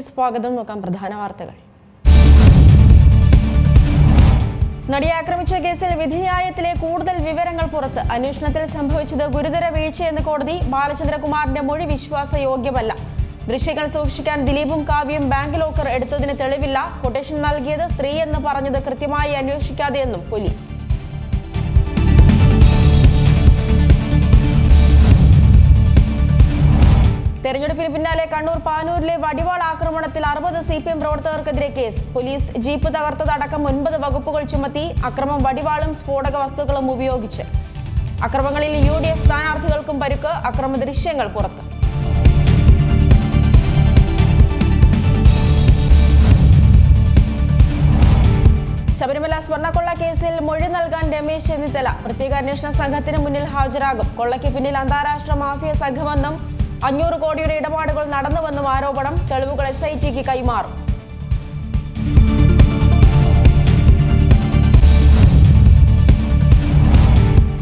ന്യൂസിലേക്ക് സ്വാഗതം. നോക്കാം പ്രധാന വാർത്തകൾ. നടിയെ ആക്രമിച്ച കേസിൽ വിധിന്യായത്തിലെ കൂടുതൽ വിവരങ്ങൾ പുറത്ത്. അന്വേഷണത്തിൽ സംഭവിച്ചത് ഗുരുതര വീഴ്ചയെന്ന് കോടതി ബാലചന്ദ്രകുമാറിന്റെ മൊഴി വിശ്വാസയോഗ്യമല്ല. ദൃശ്യങ്ങൾ സൂക്ഷിക്കാൻ ദിലീപും കാവ്യയും ബാങ്ക് ലോക്കർ എടുത്തതിന് തെളിവില്ല. കൊട്ടേഷൻ നൽകിയത് സ്ത്രീയെന്ന് പറഞ്ഞത് കൃത്യമായി അന്വേഷിക്കാതെയെന്നും പോലീസ്. തെരഞ്ഞെടുപ്പിന് പിന്നാലെ കണ്ണൂർ പാനൂരിലെ വടിവാൾ ആക്രമണത്തിൽ അറുപത് സി പി എം പ്രവർത്തകർക്കെതിരെ കേസ്. പോലീസ് ജീപ്പ് തകർത്തതടക്കം ഒൻപത് വകുപ്പുകൾ ചുമത്തി അക്രമം വടിവാളും സ്ഫോടക വസ്തുക്കളും ഉപയോഗിച്ച്. അക്രമങ്ങളിൽ യു ഡി എഫ് സ്ഥാനാർത്ഥികൾക്കും പരുക്ക് അക്രമ ദൃശ്യങ്ങൾ പുറത്ത്. ശബരിമല സ്വർണക്കൊള്ള കേസിൽ മൊഴി നൽകാൻ രമേശ് ചെന്നിത്തല. പ്രത്യേക അന്വേഷണ സംഘത്തിന് മുന്നിൽ ഹാജരാകും. കൊള്ളയ്ക്ക് പിന്നിൽ അന്താരാഷ്ട്ര മാഫിയ സംഘമെന്നും അഞ്ഞൂറ് കോടിയുടെ ഇടപാടുകൾ നടന്നുവെന്നും ആരോപണം തെളിവുകൾ എസ് ഐ ടിക്ക് കൈമാറും.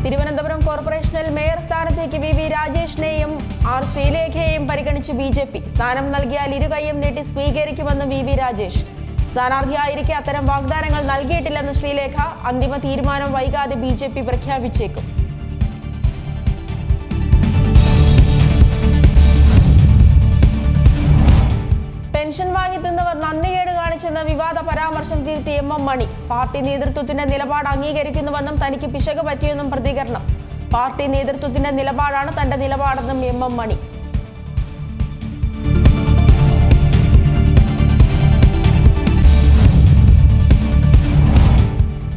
തിരുവനന്തപുരം കോർപ്പറേഷനിൽ മേയർ സ്ഥാനത്തേക്ക് വി വി രാജേഷിനെയും ആർ ശ്രീലേഖയെയും പരിഗണിച്ച് ബി ജെ പി. സ്ഥാനം നൽകിയാൽ ഇരുകൈയും നീട്ടി സ്വീകരിക്കുമെന്ന് വി വി രാജേഷ്. സ്ഥാനാർത്ഥിയായിരിക്കെ അത്തരം വാഗ്ദാനങ്ങൾ നൽകിയിട്ടില്ലെന്ന് ശ്രീലേഖ അന്തിമ തീരുമാനം വൈകാതെ ബി ജെ പി പ്രഖ്യാപിച്ചേക്കും. പെൻഷൻ വാങ്ങി തിന്നവർ നന്ദികേട് കാണിച്ചെന്ന വിവാദ പരാമർശം തിരുത്തി എം എം മണി. പാർട്ടി നേതൃത്വത്തിന്റെ നിലപാട് അംഗീകരിക്കുന്നുവെന്നും തനിക്ക് പിശക് പറ്റിയെന്നും പ്രതികരണം. പാർട്ടി നേതൃത്വത്തിന്റെ നിലപാടാണ് തന്റെ നിലപാടെന്നും എം എം മണി.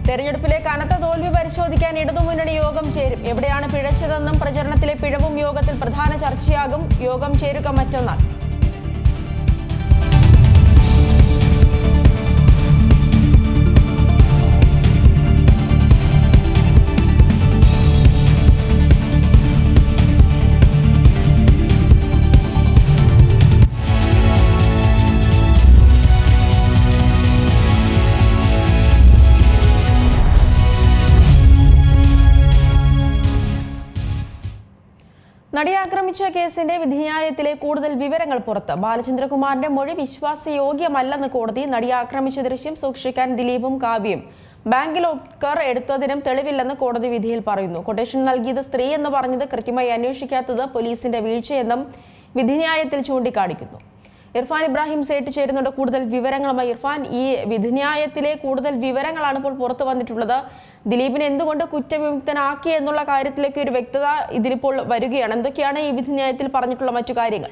തെരഞ്ഞെടുപ്പിലെ കനത്ത തോൽവി പരിശോധിക്കാൻ ഇടതുമുന്നണി യോഗം ചേരും. എവിടെയാണ് പിഴച്ചതെന്നും പ്രചരണത്തിലെ പിഴവും യോഗത്തിൽ പ്രധാന ചർച്ചയാകും. യോഗം ചേരുക മറ്റന്നാൾ. നടിയെ ആക്രമിച്ച കേസിന്റെ വിധിന്യായത്തിലെ കൂടുതൽ വിവരങ്ങൾ പുറത്ത്. ബാലചന്ദ്രകുമാറിന്റെ മൊഴി വിശ്വാസയോഗ്യമല്ലെന്ന് കോടതി നടിയെ ആക്രമിച്ച ദൃശ്യം സൂക്ഷിക്കാൻ ദിലീപും കാവ്യയും. ബാങ്ക് ലോക്കർ എടുത്തതിനും തെളിവില്ലെന്ന് കോടതി വിധിയിൽ പറയുന്നു. കൊട്ടേഷൻ നൽകിയത് സ്ത്രീ എന്ന് പറഞ്ഞത് കൃത്യമായി അന്വേഷിക്കാത്തത് പോലീസിന്റെ വീഴ്ചയെന്നും വിധിന്യായത്തിൽ ചൂണ്ടിക്കാണിക്കുന്നു. ഇർഫാൻ ഇബ്രാഹിം സേട്ട് ചേരുന്നുണ്ട്. കൂടുതൽ വിവരങ്ങളുമായി ഇർഫാൻ ഈ വിധിന്യായത്തിലെ കൂടുതൽ വിവരങ്ങളാണ് ഇപ്പോൾ പുറത്തു വന്നിട്ടുള്ളത്. ദിലീപിനെ എന്തുകൊണ്ട് കുറ്റവിമുക്തനാക്കി എന്നുള്ള കാര്യത്തിലേക്ക് ഒരു വ്യക്തത ഇതിലിപ്പോൾ വരികയാണ്. എന്തൊക്കെയാണ് ഈ വിധിന്യായത്തിൽ പറഞ്ഞിട്ടുള്ള മറ്റു കാര്യങ്ങൾ?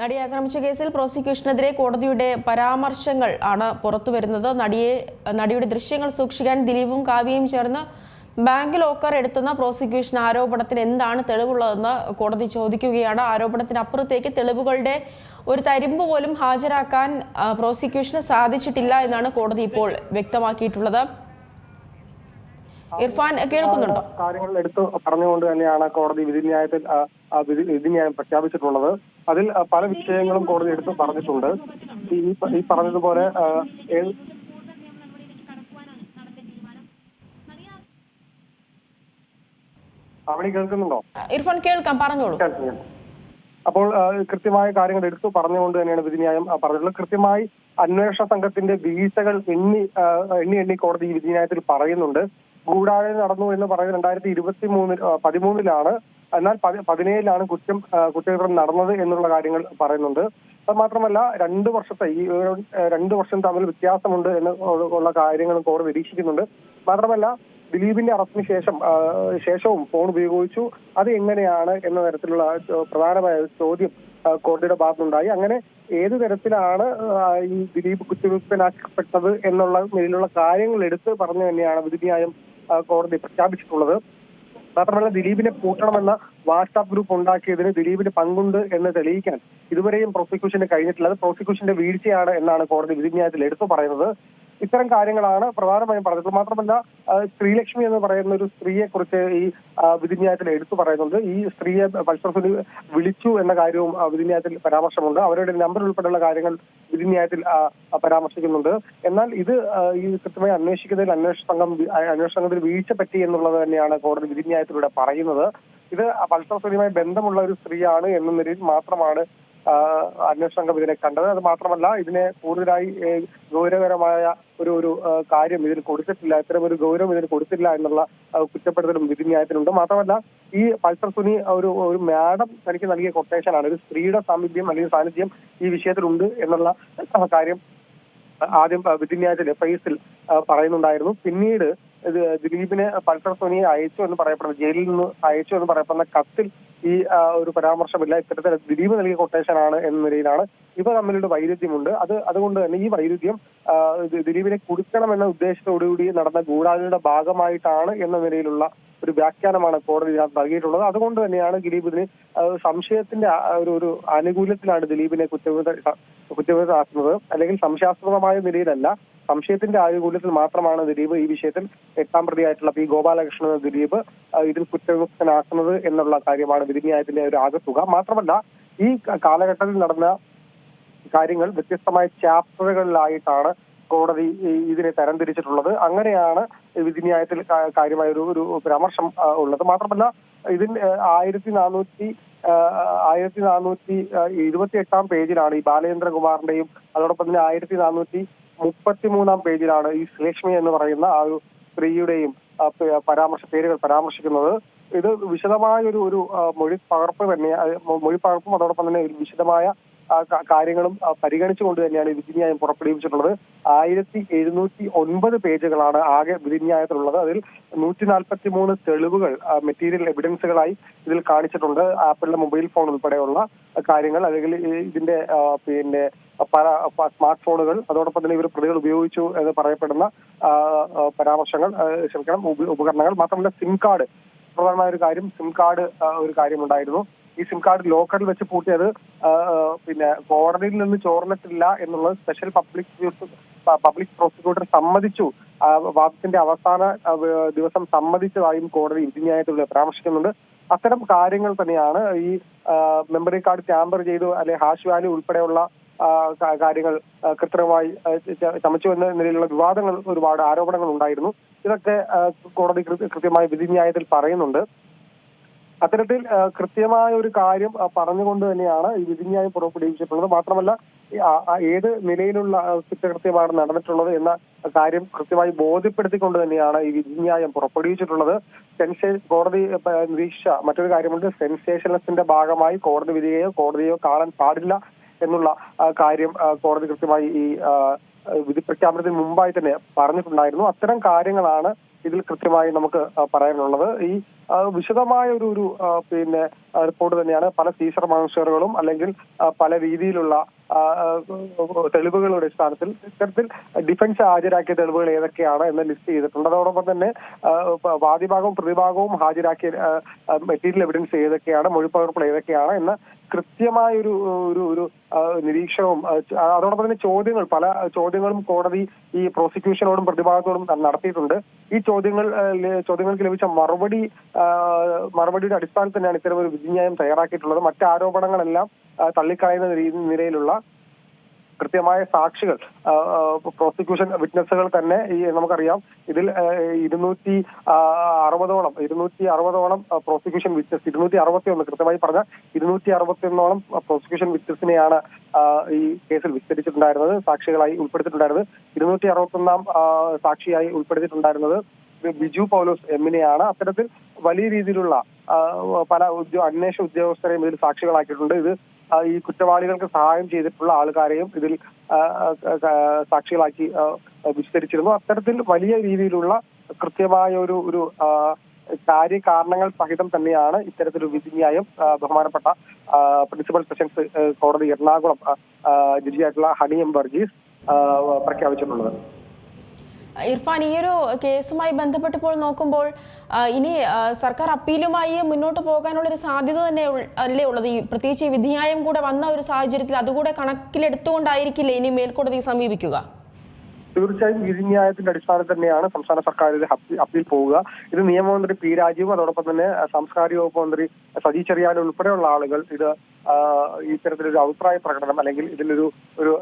നടിയെ ആക്രമിച്ച കേസിൽ പ്രോസിക്യൂഷനെതിരെ കോടതിയുടെ പരാമർശങ്ങൾ ആണ് പുറത്തുവരുന്നത്. നടിയെ നടിയുടെ ദൃശ്യങ്ങൾ സൂക്ഷിക്കാൻ ദിലീപും കാവ്യയും ചേർന്ന് ബാങ്ക് ലോക്കർ എടുത്തുന്ന പ്രോസിക്യൂഷൻ ആരോപണത്തിന് എന്താണ് തെളിവുള്ളതെന്ന് കോടതി ചോദിക്കുകയാണ്. ആരോപണത്തിന് അപ്പുറത്തേക്ക് തെളിവുകളുടെ ഒരു തരിമ്പ് പോലും ഹാജരാക്കാൻ പ്രോസിക്യൂഷന് സാധിച്ചിട്ടില്ല എന്നാണ് കോടതി ഇപ്പോൾ വ്യക്തമാക്കിയിട്ടുള്ളത്. ഇർഫാൻ കേൾക്കുന്നുണ്ടോ? കാര്യങ്ങൾ എടുത്തു പറഞ്ഞുകൊണ്ട് തന്നെയാണ് കോടതി വിധിന്യായത്തിൽ വിധി വിധിന്യായം പ്രഖ്യാപിച്ചിട്ടുള്ളത്. അതിൽ പല വിഷയങ്ങളും കോടതി എടുത്തു പറഞ്ഞിട്ടുണ്ട്. ഈ പറഞ്ഞതുപോലെ അവിടെ കേൾക്കുന്നുണ്ടോ? ഇർഫാൻ കേൾക്കാം പറഞ്ഞോളൂ. അപ്പോൾ കൃത്യമായ കാര്യങ്ങൾ എടുത്തു പറഞ്ഞുകൊണ്ട് തന്നെയാണ് വിധിന്യായം പറഞ്ഞിട്ടുള്ളത്. കൃത്യമായി അന്വേഷണ സംഘത്തിന്റെ വീഴ്ചകൾ എണ്ണി എണ്ണി എണ്ണി കോടതി ഈ വിധിന്യായത്തിൽ പറയുന്നുണ്ട്. ഗൂഢാലോചന നടന്നു എന്ന് പറയുന്നത് രണ്ടായിരത്തി ഇരുപത്തി മൂന്നിൽ പതിമൂന്നിലാണ്. എന്നാൽ പതി- പതിനേഴിലാണ് കുറ്റം കുറ്റകൃത്യം നടന്നത് എന്നുള്ള കാര്യങ്ങൾ പറയുന്നുണ്ട്. അത് മാത്രമല്ല രണ്ട് വർഷത്തെ ഈ രണ്ടു വർഷം തമ്മിൽ വ്യത്യാസമുണ്ട് എന്ന് ഉള്ള കാര്യങ്ങളും കോടതി നിരീക്ഷിക്കുന്നുണ്ട്. മാത്രമല്ല ദിലീപിന്റെ അറസ്റ്റിന് ശേഷം ശേഷവും ഫോൺ ഉപയോഗിച്ചു. അത് എങ്ങനെയാണ് എന്ന തരത്തിലുള്ള പ്രധാനമായ ചോദ്യം കോടതിയുടെ ഭാഗത്തുണ്ടായി അങ്ങനെ ഏത് തരത്തിലാണ് ഈ ദിലീപ് കുറ്റകൃത്യനാക്കപ്പെട്ടത് എന്നുള്ള നിലയിലുള്ള കാര്യങ്ങൾ എടുത്ത് പറഞ്ഞു തന്നെയാണ് വിധിന്യായം കോടതി പ്രഖ്യാപിച്ചിട്ടുള്ളത്. മാത്രമല്ല ദിലീപിനെ പൂട്ടണമെന്ന വാട്സാപ്പ് ഗ്രൂപ്പ് ഉണ്ടാക്കിയതിന് ദിലീപിന് പങ്കുണ്ട് എന്ന് തെളിയിക്കാൻ ഇതുവരെയും പ്രോസിക്യൂഷന് കഴിഞ്ഞിട്ടില്ല. അത് പ്രോസിക്യൂഷന്റെ വീഴ്ചയാണ് എന്നാണ് കോടതി വിധിന്യായത്തിൽ എടുത്തു പറയുന്നത്. ഇത്തരം കാര്യങ്ങളാണ് പ്രധാനമായും പറഞ്ഞത്. മാത്രമല്ല ശ്രീലക്ഷ്മി എന്ന് പറയുന്ന ഒരു സ്ത്രീയെ കുറിച്ച് ഈ വിധിന്യായത്തിൽ എടുത്തു പറയുന്നുണ്ട്. ഈ സ്ത്രീയെ സുനി വിളിച്ചു എന്ന കാര്യവും വിധിന്യായത്തിൽ പരാമർശമുണ്ട്. അവരുടെ നമ്പർ ഉൾപ്പെടെയുള്ള കാര്യങ്ങൾ വിധിന്യായത്തിൽ പരാമർശിക്കുന്നുണ്ട്. എന്നാൽ ഇത് ഈ കൃത്യമായി അന്വേഷിക്കുന്നതിൽ അന്വേഷണ സംഘം അന്വേഷണ സംഘത്തിൽ വീഴ്ച പറ്റി എന്നുള്ളത് തന്നെയാണ് കോടതി വിധിന്യായത്തിലൂടെ പറയുന്നത്. ഇത് സുനിയുമായി ബന്ധമുള്ള ഒരു സ്ത്രീയാണ് എന്ന നിലയിൽ മാത്രമാണ് അന്വേഷണ സംഘം ഇതിനെ കണ്ടത്. അത് മാത്രമല്ല ഇതിനെ കൂടുതലായി ഗൗരവകരമായ ഒരു ഒരു കാര്യം ഇതിന് കൊടുത്തിട്ടില്ല. ഇത്തരം ഒരു ഗൗരവം ഇതിന് കൊടുത്തില്ല എന്നുള്ള കുറ്റപ്പെടുത്തലും വിധിന്യായത്തിലുണ്ട്. മാത്രമല്ല ഈ പൾസർ സുനി ഒരു ഒരു മാഡം തനിക്ക് നൽകിയ കൊട്ടേഷനാണ്. ഒരു സ്ത്രീയുടെ സാമീപ്യം അല്ലെങ്കിൽ സാന്നിധ്യം ഈ വിഷയത്തിലുണ്ട് എന്നുള്ള കാര്യം ആദ്യം വിധിന്യായത്തിൽ എഫ് ഐ എസിൽ പറയുന്നുണ്ടായിരുന്നു. പിന്നീട് ദിലീപിനെ പൾസർ സോനിയെ അയച്ചു എന്ന് പറയപ്പെടുന്നത് ജയിലിൽ നിന്ന് അയച്ചു എന്ന് പറയപ്പെടുന്ന കത്തിൽ ഈ ഒരു പരാമർശമില്ല. ഇത്തരത്തിൽ ദിലീപ് നൽകിയ കൊട്ടേഷനാണ് എന്ന നിലയിലാണ് ഇവ തമ്മിലൊരു വൈരുദ്ധ്യമുണ്ട്. അത് അതുകൊണ്ട് തന്നെ ഈ വൈരുദ്ധ്യം ദിലീപിനെ കുടുക്കണം എന്ന ഉദ്ദേശത്തോടുകൂടി നടന്ന ഗൂഢാലോചനയുടെ ഭാഗമായിട്ടാണ് എന്ന നിലയിലുള്ള ഒരു വ്യാഖ്യാനമാണ് കോടതി നൽകിയിട്ടുള്ളത്. അതുകൊണ്ട് തന്നെയാണ് ദിലീപ് ഇതിന് സംശയത്തിന്റെ ഒരു ഒരു ആനുകൂല്യത്തിലാണ് ദിലീപിനെ കുറ്റവിധ കുറ്റവിധമാക്കുന്നത് അല്ലെങ്കിൽ സംശയാസ്പദമായ നിലയിലല്ല സംശയത്തിന്റെ ആനുകൂല്യത്തിൽ മാത്രമാണ് ദിലീപ് ഈ വിഷയത്തിൽ എട്ടാം പ്രതിയായിട്ടുള്ള പി ഗോപാലകൃഷ്ണൻ ദിലീപ് ഇതിൽ കുറ്റവിമുക്തനാക്കുന്നത് എന്നുള്ള കാര്യമാണ് വിധിന്യായത്തിന്റെ ഒരു ആകത്തുക. മാത്രമല്ല ഈ കാലഘട്ടത്തിൽ നടന്ന കാര്യങ്ങൾ വ്യത്യസ്തമായ ചാപ്റ്ററുകളിലായിട്ടാണ് കോടതി ഇതിനെ തരംതിരിച്ചിട്ടുള്ളത്. അങ്ങനെയാണ് വിധിന്യായത്തിൽ കാര്യമായ ഒരു ഒരു പരാമർശം ഉള്ളത്. മാത്രമല്ല ഇതിന് ആയിരത്തി നാനൂറ്റി ആയിരത്തി നാനൂറ്റി ഇരുപത്തി എട്ടാം പേജിലാണ് ഈ ബാലചന്ദ്രകുമാറിന്റെയും അതോടൊപ്പം തന്നെ ആയിരത്തി നാനൂറ്റി മുപ്പത്തി മൂന്നാം പേജിലാണ് ഈ ശ്ലേഷ്മി എന്ന് പറയുന്ന ആ ഒരു സ്ത്രീയുടെയും പരാമർശ പേരുകൾ പരാമർശിക്കുന്നത്. ഇത് വിശദമായ ഒരു ഒരു മൊഴി പകർപ്പ് തന്നെ മൊഴി പകർപ്പും അതോടൊപ്പം തന്നെ വിശദമായ കാര്യങ്ങളും പരിഗണിച്ചുകൊണ്ട് തന്നെയാണ് വിധിന്യായം പുറപ്പെടുവിച്ചിട്ടുള്ളത്. ആയിരത്തി എഴുന്നൂറ്റി ഒൻപത് പേജുകളാണ് ആകെ വിധിന്യായത്തിലുള്ളത്. അതിൽ നൂറ്റി നാൽപ്പത്തി മൂന്ന് തെളിവുകൾ മെറ്റീരിയൽ എവിഡൻസുകളായി ഇതിൽ കാണിച്ചിട്ടുണ്ട്. ആപ്പിളിന്റെ മൊബൈൽ ഫോൺ ഉൾപ്പെടെയുള്ള കാര്യങ്ങൾ അല്ലെങ്കിൽ ഇതിന്റെ പിന്നെ പല സ്മാർട്ട് ഫോണുകൾ അതോടൊപ്പം തന്നെ ഇവർ പ്രതികൾ ഉപയോഗിച്ചു എന്ന് പറയപ്പെടുന്ന പരാമർശങ്ങൾ ക്ഷമിക്കണം ഉപകരണങ്ങൾ. മാത്രമല്ല സിം കാർഡ്. പ്രധാനമായ ഒരു കാര്യം സിം കാർഡ് ഒരു കാര്യമുണ്ടായിരുന്നു. ഈ സിം കാർഡ് ലോക്കറിൽ വെച്ച് പൂട്ടിയത് പിന്നെ കോടതിയിൽ നിന്ന് ചോർന്നിട്ടില്ല എന്നുള്ളത് സ്പെഷ്യൽ പബ്ലിക് പബ്ലിക് പ്രോസിക്യൂട്ടർ സമ്മതിച്ചു. വാദത്തിന്റെ അവസാന ദിവസം സമ്മതിച്ചതായും കോടതി വിധിന്യായത്തിൽ പരാമർശിക്കുന്നുണ്ട്. അത്തരം കാര്യങ്ങൾ തന്നെയാണ് ഈ മെമ്മറി കാർഡ് ക്യാമ്പർ ചെയ്തു അല്ലെ ഹാഷ് വാല്യൂ ഉൾപ്പെടെയുള്ള കാര്യങ്ങൾ കൃത്രിമമായി ചമച്ചു എന്ന നിലയിലുള്ള വിവാദങ്ങൾ ഒരുപാട് ആരോപണങ്ങൾ ഉണ്ടായിരുന്നു ഇതൊക്കെ കോടതി കൃത്യമായി വിധിന്യായത്തിൽ പറയുന്നുണ്ട്. അത്തരത്തിൽ കൃത്യമായ ഒരു കാര്യം പറഞ്ഞുകൊണ്ട് തന്നെയാണ് ഈ വിധിന്യായം പുറപ്പെടുവിച്ചിട്ടുള്ളത്. മാത്രമല്ല ഏത് നിലയിലുള്ള കുറ്റകൃത്യമാണ് നടന്നിട്ടുള്ളത് എന്ന കാര്യം കൃത്യമായി ബോധ്യപ്പെടുത്തിക്കൊണ്ട് തന്നെയാണ് ഈ വിധിന്യായം പുറപ്പെടുവിച്ചിട്ടുള്ളത്. സെൻസേ കോടതി നിരീക്ഷ മറ്റൊരു കാര്യമുണ്ട്. സെൻസേഷനത്തിന്റെ ഭാഗമായി കോടതി വിധിയെയോ കോടതിയോ കാണാൻ പാടില്ല എന്നുള്ള കാര്യം കോടതി കൃത്യമായി ഈ വിധി പ്രഖ്യാപനത്തിന് മുമ്പായി തന്നെ പറഞ്ഞിട്ടുണ്ടായിരുന്നു. അത്തരം കാര്യങ്ങളാണ് ഇതിൽ കൃത്യമായി നമുക്ക് പറയാനുള്ളത്. ഈ വിശദമായ ഒരു ഒരു പിന്നെ റിപ്പോർട്ട് തന്നെയാണ്. പല സീസർ മാൻഷറുകളും അല്ലെങ്കിൽ പല രീതിയിലുള്ള തെളിവുകളുടെ അടിസ്ഥാനത്തിൽ ഇത്തരത്തിൽ ഡിഫൻസ് ഹാജരാക്കിയ തെളിവുകൾ ഏതൊക്കെയാണ് എന്ന് ലിസ്റ്റ് ചെയ്തിട്ടുണ്ട്. അതോടൊപ്പം തന്നെ വാദിഭാഗവും പ്രതിഭാഗവും ഹാജരാക്കിയ മെറ്റീരിയൽ എവിഡൻസ് ഏതൊക്കെയാണ് മൊഴിപ്പകർപ്പുകൾ ഏതൊക്കെയാണ് എന്ന കൃത്യമായ ഒരു ഒരു ഒരു നിരീക്ഷണവും അതോടൊപ്പം തന്നെ ചോദ്യങ്ങൾ പല ചോദ്യങ്ങളും കോടതി ഈ പ്രോസിക്യൂഷനോടും പ്രതിഭാഗത്തോടും നടത്തിയിട്ടുണ്ട്. ഈ ചോദ്യങ്ങൾ ചോദ്യങ്ങൾക്ക് ലഭിച്ച മറുപടി മറുപടിയുടെ അടിസ്ഥാനത്തിൽ തന്നെയാണ് ഇത്തരം ഒരു വിധിന്യായം തയ്യാറാക്കിയിട്ടുള്ളത്. മറ്റ് ആരോപണങ്ങളെല്ലാം തള്ളിക്കളയുന്ന നിലയിലുള്ള കൃത്യമായ സാക്ഷികൾ പ്രോസിക്യൂഷൻ വിറ്റ്നസ്സുകൾ തന്നെ ഈ നമുക്കറിയാം. ഇതിൽ ഇരുന്നൂറ്റി അറുപതോളം ഇരുന്നൂറ്റി അറുപതോളം പ്രോസിക്യൂഷൻ വിറ്റ്നസ് ഇരുന്നൂറ്റി അറുപത്തി ഒന്ന് കൃത്യമായി പറഞ്ഞ ഇരുന്നൂറ്റി അറുപത്തി ഒന്നോളം പ്രോസിക്യൂഷൻ വിറ്റ്നസിനെയാണ് ഈ കേസിൽ വിസ്തരിച്ചിട്ടുണ്ടായിരുന്നത് സാക്ഷികളായി ഉൾപ്പെടുത്തിയിട്ടുണ്ടായിരുന്നത്. ഇരുന്നൂറ്റി അറുപത്തി ഒന്നാം സാക്ഷിയായി ഉൾപ്പെടുത്തിയിട്ടുണ്ടായിരുന്നത് ബിജു പൗലോസ് എമ്മിനെയാണ്. അത്തരത്തിൽ വലിയ രീതിയിലുള്ള പല അന്വേഷണ ഉദ്യോഗസ്ഥരെയും ഇതിൽ സാക്ഷികളാക്കിയിട്ടുണ്ട്. ഇത് ഈ കുറ്റവാളികൾക്ക് സഹായം ചെയ്തിട്ടുള്ള ആൾക്കാരെയും ഇതിൽ സാക്ഷികളാക്കി വിസ്തരിച്ചിരുന്നു. അത്തരത്തിൽ വലിയ രീതിയിലുള്ള കൃത്യമായ ഒരു ഒരു കാര്യകാരണങ്ങൾ സഹിതം തന്നെയാണ് ഇത്തരത്തിലൊരു വിധിന്യായം ബഹുമാനപ്പെട്ട പ്രിൻസിപ്പൽ സെഷൻസ് കോടതി എറണാകുളം ജഡ്ജിയായിട്ടുള്ള ഹണി എം വർഗീസ് പ്രഖ്യാപിച്ചിട്ടുള്ളത്. ഇർഫാൻ ഈ ഒരു കേസുമായി ബന്ധപ്പെട്ടപ്പോൾ നോക്കുമ്പോൾ ഇനി സർക്കാർ അപ്പീലുമായി മുന്നോട്ട് പോകാനുള്ള ഒരു സാധ്യത തന്നെ അല്ലേ ഉള്ളത്. ഈ പ്രത്യേകിച്ച് വിധിന്യായം കൂടെ വന്ന ഒരു സാഹചര്യത്തിൽ അതുകൂടെ കണക്കിലെടുത്തുകൊണ്ടായിരിക്കില്ലേ ഇനി മേൽക്കോടതി സമീപിക്കുക? തീർച്ചയായും വിധിന്യായത്തിന്റെ അടിസ്ഥാനത്തിൽ തന്നെയാണ് സംസ്ഥാന സർക്കാർ ഇത് അപ്പീൽ പോവുക. ഇത് നിയമമന്ത്രി പി രാജീവും അതോടൊപ്പം തന്നെ സാംസ്കാരിക വകുപ്പ് മന്ത്രി സജി ചെറിയാൻ ഉൾപ്പെടെയുള്ള ആളുകൾ ഇത് ഇത്തരത്തിലൊരു അഭിപ്രായ പ്രകടനം അല്ലെങ്കിൽ ഇതിലൊരു ഒരു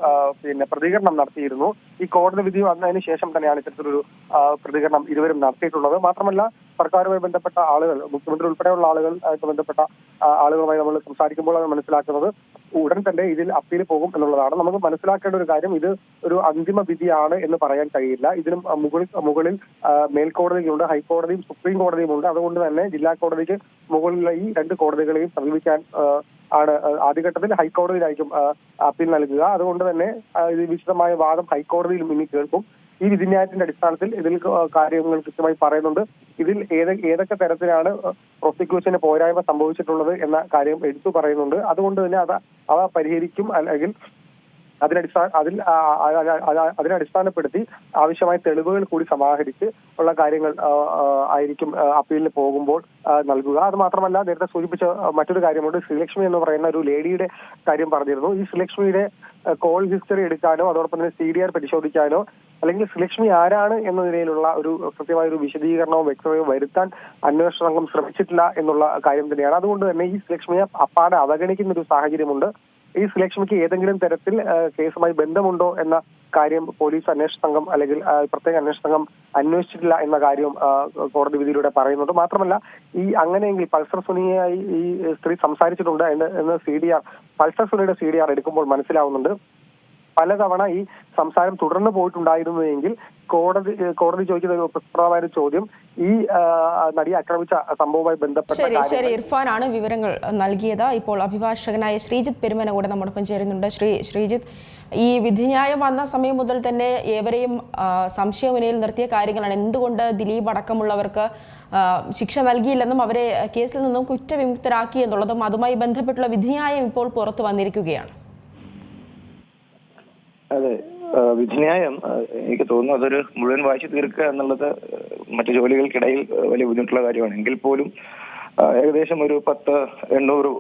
പിന്നെ പ്രതികരണം നടത്തിയിരുന്നു. ഈ കോടതി വിധി വന്നതിന് ശേഷം തന്നെയാണ് ഇത്തരത്തിലൊരു പ്രതികരണം ഇരുവരും നടത്തിയിട്ടുള്ളത്. മാത്രമല്ല സർക്കാരുമായി ബന്ധപ്പെട്ട ആളുകൾ മുഖ്യമന്ത്രി ഉൾപ്പെടെയുള്ള ആളുകൾ ആയിട്ട് ബന്ധപ്പെട്ട ആളുകളുമായി നമ്മൾ സംസാരിക്കുമ്പോഴാണ് മനസ്സിലാക്കുന്നത് ഉടൻ തന്നെ ഇതിൽ അപ്പീൽ പോകും എന്നുള്ളതാണ്. നമുക്ക് മനസ്സിലാക്കേണ്ട ഒരു കാര്യം ഇത് ഒരു അന്തിമ വിധിയാണ് എന്ന് പറയാൻ കഴിയില്ല. ഇതിനും മുകളിൽ മുകളിൽ മേൽക്കോടതികളുണ്ട് ഹൈക്കോടതിയും സുപ്രീം കോടതിയും ഉണ്ട്. അതുകൊണ്ട് തന്നെ ജില്ലാ കോടതിക്ക് മുകളിലുള്ള ഈ രണ്ട് കോടതികളെയും സമീപിക്കാൻ ആണ് ആദ്യഘട്ടത്തിൽ ഹൈക്കോടതിയിലായിരിക്കും അപ്പീൽ നൽകുക. അതുകൊണ്ട് തന്നെ വിശദമായ വാദം ഹൈക്കോടതിയിലും ഇനി കേൾക്കും. ഈ വിധിന്യായത്തിന്റെ അടിസ്ഥാനത്തിൽ ഇതിൽ കാര്യങ്ങൾ കൃത്യമായി പറയുന്നുണ്ട്. ഇതിൽ ഏത് ഏതൊക്കെ തരത്തിലാണ് പ്രോസിക്യൂഷന് പോരായ്മ സംഭവിച്ചിട്ടുള്ളത് എന്ന കാര്യം എടുത്തു പറയുന്നുണ്ട്. അതുകൊണ്ട് തന്നെ അത് അവ പരിഹരിക്കും അല്ലെങ്കിൽ അതിനടിസ്ഥാന അതിൽ ആ, ആ, ആ, ആ, അതിനെ അടിസ്ഥാനപ്പെടുത്തി ആവശ്യമായ തെളിവുകൾ കൂടി സമാഹരിച്ച് ഉള്ള കാര്യങ്ങൾ ആയിരിക്കും അപ്പീലിന് പോകുമ്പോൾ നൽകുക. അത് മാത്രമല്ല നേരത്തെ സൂചിപ്പിച്ച മറ്റൊരു കാര്യമുണ്ട്. ശ്രീലക്ഷ്മി എന്ന് പറയുന്ന ഒരു ലേഡിയുടെ കാര്യം പറഞ്ഞിരുന്നു. ഈ ശ്രീലക്ഷ്മിയുടെ കോൾ ഹിസ്റ്ററി എടുക്കാനോ അതോടൊപ്പം തന്നെ സി ഡി ആർ പരിശോധിക്കാനോ അല്ലെങ്കിൽ ശ്രീലക്ഷ്മി ആരാണ് എന്ന നിലയിലുള്ള ഒരു കൃത്യമായ ഒരു വിശദീകരണവും വ്യക്തതയും വരുത്താൻ അന്വേഷണ സംഘം ശ്രമിച്ചിട്ടില്ല എന്നുള്ള കാര്യം തന്നെയാണ്. അതുകൊണ്ട് തന്നെ ഈ ശ്രീലക്ഷ്മിയെ അപ്പാടെ അവഗണിക്കുന്ന ഒരു സാഹചര്യമുണ്ട്. ഈ ശ്രീലക്ഷ്മിക്ക് ഏതെങ്കിലും തരത്തിൽ കേസുമായി ബന്ധമുണ്ടോ എന്ന കാര്യം പോലീസ് അന്വേഷണ സംഘം അല്ലെങ്കിൽ പ്രത്യേക അന്വേഷണ സംഘം അന്വേഷിച്ചിട്ടില്ല എന്ന കാര്യം കോടതി വിധിയിലൂടെ പറയുന്നുണ്ട് മാത്രമല്ല ഈ അങ്ങനെയെങ്കിൽ പൾസർ സുനിയായി ഈ സ്ത്രീ സംസാരിച്ചിട്ടുണ്ട് എന്ന് സി ഡി ആർ പൾസർ സുനിയുടെ സി ഡി ആർ എടുക്കുമ്പോൾ മനസ്സിലാവുന്നുണ്ട്. പലതവണ ഈ സംസാരം തുടർന്നു പോയിട്ടുണ്ടായിരുന്നു എങ്കിൽ കോടതി കോടതി ചോദിക്കുന്ന ഒരു പ്രസ്താവമായ ചോദ്യം ഈ നടി ആക്രമിച്ച സംഭവവുമായി ബന്ധപ്പെട്ട ശരി ശരി. ശരി ഇർഫാനാണ് വിവരങ്ങൾ നൽകിയത്. ഇപ്പോൾ അഭിഭാഷകനായ ശ്രീജിത്ത് പെരുമന കൂടെ നമ്മോടൊപ്പം ചേരുന്നുണ്ട്. ശ്രീ ശ്രീജിത്ത് ഈ വിധിന്യായം വന്ന സമയം മുതൽ തന്നെ ഏവരെയും സംശയമുനയിൽ നിർത്തിയ കാര്യങ്ങളാണ്. എന്തുകൊണ്ട് ദിലീപ് അടക്കമുള്ളവർക്ക് ശിക്ഷ നൽകിയില്ലെന്നും അവരെ കേസിൽ നിന്നും കുറ്റവിമുക്തരാക്കി എന്നുള്ളതും അതുമായി ബന്ധപ്പെട്ടുള്ള വിധിന്യായം ഇപ്പോൾ പുറത്തു വന്നിരിക്കുകയാണ്. അതെ. വിധിന്യായം എനിക്ക് തോന്നുന്നു അതൊരു മുഴുവൻ വായിച്ചു തീർക്കുക എന്നുള്ളത് മറ്റു ജോലികൾക്കിടയിൽ വലിയ ബുദ്ധിമുട്ടുള്ള കാര്യമാണ്. എങ്കിൽ പോലും ഏകദേശം ഒരു പത്ത് എണ്ണൂറ്